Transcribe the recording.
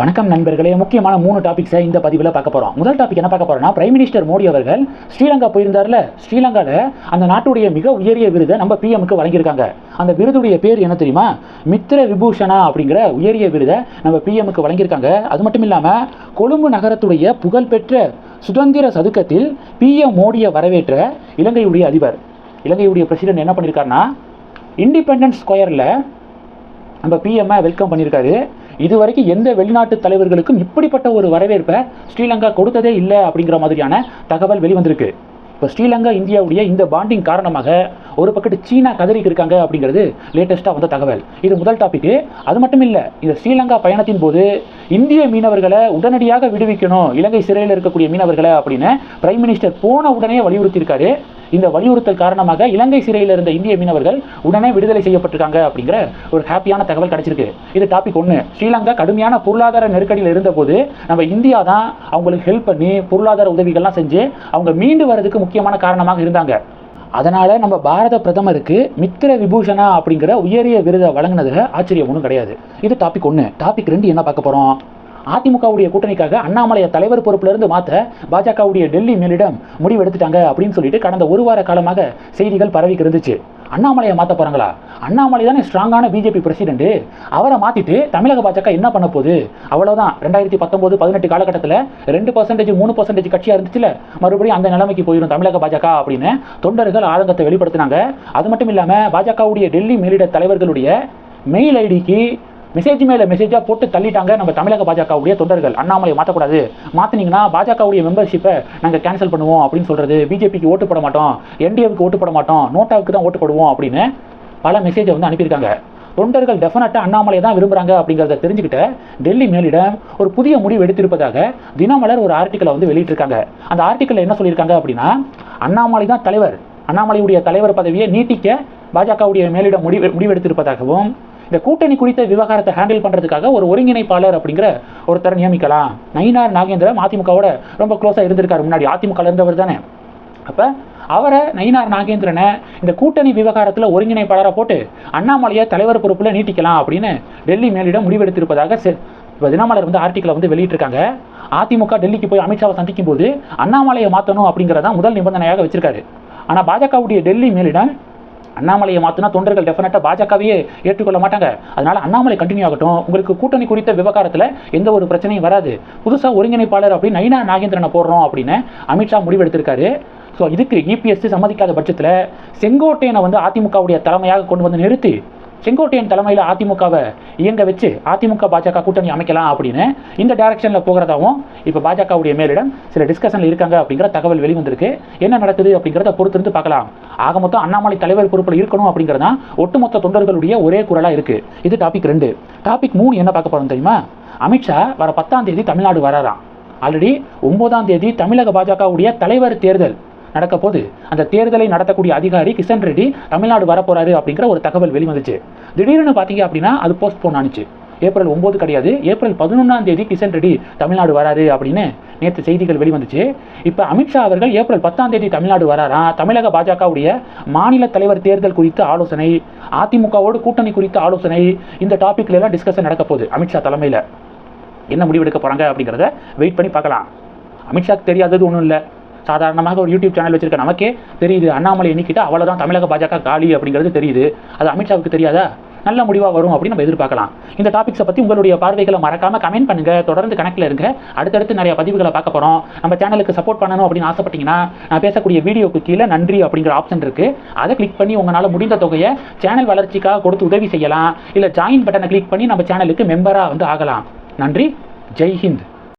வணக்கம் நண்பர்களே. முக்கியமான மூணு டாபிக்ஸை இந்த பதிவில் பார்க்க போகிறோம் முதல் டாபிக் என்ன பார்க்க போகிறோம்னா பிரைம் மினிஸ்டர் மோடி அவர்கள் ஸ்ரீலங்கா போயிருந்தார்ல. ஸ்ரீலங்காவில் அந்த நாட்டுடைய மிக உயரிய விருதை நம்ம பிஎம்க்கு வழங்கியிருக்காங்க. அந்த விருதுடைய பேர் என்ன தெரியுமா? மித்திர விபூஷணா அப்படிங்கிற உயரிய விருதை நம்ம பிஎம்க்கு வழங்கியிருக்காங்க. அது மட்டும் இல்லாமல் கொழும்பு நகரத்துடைய புகழ்பெற்ற சுதந்திர சதுக்கத்தில் பிஎம் மோடியை வரவேற்ற இலங்கையுடைய அதிபர். இலங்கையுடைய பிரசிடென்ட் என்ன பண்ணியிருக்காருன்னா இண்டிபெண்டன்ஸ் ஸ்கொயரில் நம்ம பிஎம்ஐ வெல்கம் பண்ணியிருக்காரு இது வரைக்கும் எந்த வெளிநாட்டு தலைவர்களுக்கும் இப்படிப்பட்ட ஒரு வரவேற்பை ஸ்ரீலங்கா கொடுத்ததே இல்லை அப்படிங்கிற மாதிரியான தகவல் வெளிவந்திருக்கு. இப்போ ஸ்ரீலங்கா இந்தியாவுடைய இந்த பாண்டிங் காரணமாக ஒரு பக்கத்து சீனா கதறிக்கு இருக்காங்க அப்படிங்கிறது லேட்டஸ்ட்டாக வந்த தகவல். இது முதல் டாபிக்கு அது மட்டும் இல்லை இந்த ஸ்ரீலங்கா பயணத்தின் போது இந்திய மீனவர்களை உடனடியாக விடுவிக்கணும் இலங்கை சிறையில் இருக்கக்கூடிய மீனவர்களை அப்படின்னு பிரைம் மினிஸ்டர் போன உடனே வலியுறுத்தியிருக்காரு. இந்த வலியுறுத்தல் காரணமாக இலங்கை சிறையில் இருந்த இந்திய மீனவர்கள் உடனே விடுதலை செய்யப்பட்டிருக்காங்க அப்படிங்கிற ஒரு ஹாப்பியான தகவல் கிடைச்சிருக்கு. இது டாபிக் ஒன்று ஸ்ரீலங்கா கடுமையான பொருளாதார நெருக்கடியில் இருந்தபோது நம்ம இந்தியா தான் அவங்களுக்கு ஹெல்ப் பண்ணி பொருளாதார உதவிகள்லாம் செஞ்சு அவங்க மீண்டு வரதுக்கு முக்கியமான காரணமாக இருந்தாங்க. அதனால் நம்ம பாரத பிரதமருக்கு மித்திர விபூஷணா அப்படிங்கிற உயரிய விருதை வழங்கினதுல ஆச்சரியம் ஒன்றும் கிடையாது. இது டாபிக் ஒன்று டாபிக் ரெண்டு என்ன பார்க்க போகிறோம் அதிமுகவுடைய கூட்டணிக்காக அண்ணாமலையை தலைவர் பொறுப்பிலிருந்து மாற்ற பாஜகவுடைய டெல்லி மேலிடம் முடிவு எடுத்துட்டாங்க அப்படின்னு சொல்லிட்டு கடந்த ஒரு வார காலமாக செய்திகள் பரவிக்கு இருந்துச்சு. அண்ணாமலையை மாற்ற போறாங்களா? அண்ணாமலை தானே ஸ்ட்ராங்கான பிஜேபி பிரசிடென்ட் அவரை மாத்திட்டு தமிழக பாஜக என்ன பண்ண போகுது? அவ்வளவுதான். ரெண்டாயிரத்தி பத்தொன்பது பதினெட்டு காலகட்டத்தில் ரெண்டு பர்சன்டேஜ் மூணு பர்சன்டேஜ் கட்சியா இருந்துச்சுல. மறுபடியும் அந்த நிலைமைக்கு போயிடும் தமிழக பாஜக அப்படின்னு தொண்டர்கள் ஆதங்கத்தை வெளிப்படுத்தினாங்க. அது மட்டும் இல்லாம பாஜகவுடைய டெல்லி மேலிட தலைவர்களுடைய மெயில் ஐடிக்கு மெசேஜ் மேல மெசேஜாக போட்டு தள்ளிட்டாங்க நம்ம தமிழக பாஜகவுடைய தொண்டர்கள். அண்ணாமலை மாற்றக்கூடாது மாற்றினீங்கன்னா பாஜகவுடைய மெம்பர்ஷிப்பை நாங்கள் கேன்சல் பண்ணுவோம் அப்படின்னு சொல்கிறது பிஜேபிக்கு ஓட்டு போட மாட்டோம். என்டிஏவுக்கு ஓட்டு போட மாட்டோம். நோட்டாவுக்கு தான் ஓட்டு போடுவோம் அப்படின்னு பல மெசேஜை வந்து அனுப்பியிருக்காங்க. தொண்டர்கள் டெஃபினட்டாக அண்ணாமலை தான் விரும்புகிறாங்க அப்படிங்கிறத தெரிஞ்சுக்கிட்ட டெல்லி மேலிடம் ஒரு புதிய முடிவு எடுத்திருப்பதாக தினமலர் ஒரு ஆர்டிக்கலை வந்து வெளியிட்டிருக்காங்க. அந்த ஆர்டிக்கலில் என்ன சொல்லியிருக்காங்க அப்படின்னா அண்ணாமலை தான் தலைவர். அண்ணாமலையுடைய தலைவர் பதவியை நீட்டிக்க பாஜகவுடைய மேலிடம் முடிவு முடிவெடுத்திருப்பதாகவும் இந்த கூட்டணி குறித்த விவகாரத்தை ஹேண்டில் பண்ணுறதுக்காக ஒரு ஒருங்கிணைப்பாளர் அப்படிங்கிற ஒருத்தரை நியமிக்கலாம். நயினார் நாகேந்திரன் அதிமுகவோட ரொம்ப க்ளோஸாக இருந்திருக்காரு முன்னாடி. அதிமுக இருந்தவர் தானே. அப்போ அவரை நயினார் நாகேந்திரனை இந்த கூட்டணி விவகாரத்தில் ஒருங்கிணைப்பாளராக போட்டு அண்ணாமலையை தலைவர் பொறுப்பில் நீட்டிக்கலாம் அப்படின்னு டெல்லி மேலிடம் முடிவெடுத்திருப்பதாக செ- இப்போ தினமலர் வந்து ஆர்டிக்கலை வந்து வெளியிட்டிருக்காங்க. அதிமுக டெல்லிக்கு போய் அமித்ஷாவை சந்திக்கும் போது அண்ணாமலையை மாற்றணும் அப்படிங்கிறதான் முதல் நிபந்தனையாக வச்சிருக்காரு. ஆனால் பாஜகவுடைய டெல்லி மேலிடம் அண்ணாமலையை மாற்றினா தொண்டர்கள் டெஃபினட்டாக பாஜகவையே ஏற்றுக்கொள்ள மாட்டாங்க. அதனால் அண்ணாமலை கண்டினியூ ஆகட்டும். உங்களுக்கு கூட்டணி குறித்த விவகாரத்தில் எந்த ஒரு பிரச்சனையும் வராது. புதுசாக ஒருங்கிணைப்பாளர் அப்படின்னு நைனா நாகேந்திரனை போடுறோம் அப்படின்னு அமித்ஷா முடிவெடுத்திருக்காரு. ஸோ இதுக்கு இபிஎஸ்சி சம்மதிக்காத பட்சத்தில் செங்கோட்டையனை வந்து அதிமுகவுடைய தலைமையாக கொண்டு வந்து நிறுத்தி செங்கோட்டையன் தலைமையில் அதிமுகவை இயங்க வச்சு அதிமுக பாஜக கூட்டணி அமைக்கலாம் அப்படின்னு இந்த டைரக்ஷனில் போகிறதாவும் இப்போ பாஜகவுடைய மேலிடம் சில டிஸ்கஷனில் இருக்காங்க அப்படிங்கிற தகவல் வெளிவந்திருக்கு. என்ன நடக்குது அப்படிங்கிறத பொறுத்திருந்து பார்க்கலாம். ஆக மொத்தம் அண்ணாமலை தலைவர் பொறுப்பில் இருக்கணும் அப்படிங்கிறது தான் ஒட்டுமொத்த தொண்டர்களுடைய ஒரே குரலாக இருக்குது இது டாபிக் ரெண்டு. டாபிக் மூணு என்ன பார்க்க போகிறோம் தெரியுமா? அமித்ஷா வர பத்தாம் தேதி தமிழ்நாடு வராராம். ஆல்ரெடி ஒன்பதாம் தேதி தமிழக பாஜகவுடைய தலைவர் தேர்தல். நடக்க போது அந்த தேர்தலை நடத்தக்கூடிய அதிகாரி கிஷன் ரெட்டி தமிழ்நாடு வரப்போறாரு அப்படிங்கிற ஒரு தகவல் வெளிவந்துச்சு. திடீர்னு பார்த்தீங்க அப்படின்னா அது போஸ்ட் போன் ஆனிச்சு. ஏப்ரல் ஒம்பது கிடையாது ஏப்ரல் பதினொன்றாம் தேதி கிஷன் ரெட்டி தமிழ்நாடு வராரு அப்படின்னு நேற்று செய்திகள் வெளிவந்துச்சு. இப்போ அமித்ஷா அவர்கள் ஏப்ரல் பத்தாம் தேதி தமிழ்நாடு வராராம் தமிழக பாஜகவுடைய மாநில தலைவர் தேர்தல் குறித்த ஆலோசனை அதிமுகவோடு கூட்டணி குறித்த ஆலோசனை இந்த டாபிக்ல எல்லாம் டிஸ்கஷன் நடக்க போகுது அமித்ஷா தலைமையில். என்ன முடிவெடுக்க போறாங்க அப்படிங்கிறத வெயிட் பண்ணி பார்க்கலாம். அமித்ஷாக்கு தெரியாதது ஒன்றும் இல்லை. சாதாரணமாக ஒரு யூடியூப் சேனல் வச்சிருக்க நமக்கே தெரியுது. அண்ணாமலை எண்ணிக்கிட்ட அவ்வளோதான் தமிழக பாஜக காலி அப்படிங்கிறது தெரியுது. அது அமித்ஷாவுக்கு தெரியாதா? நல்ல முடிவாக வரும் அப்படின்னு நம்ம எதிர்பார்க்கலாம். இந்த டாபிக்ஸை பற்றி உங்களுடைய பார்வைகளை மறக்காமல் கமெண்ட் பண்ணுங்கள் தொடர்ந்து கணக்கில் இருங்க. அடுத்தடுத்து நிறைய பதிவுகளை பார்க்க போகிறோம் நம்ம சேனலுக்கு சப்போர்ட் பண்ணணும் அப்படின்னு ஆசைப்பட்டீங்கன்னா நான் பேசக்கூடிய வீடியோக்கு கீழே நன்றி அப்படிங்கிற ஆப்ஷன் இருக்குது அதை கிளிக் பண்ணி உங்களால் முடிந்த தொகையை சேனல் வளர்ச்சிக்காக கொடுத்து உதவி செய்யலாம். இல்லை ஜாயின் பட்டனை கிளிக் பண்ணி நம்ம சேனலுக்கு மெம்பராக வந்து ஆகலாம். நன்றி. ஜெய் ஹிந்த்.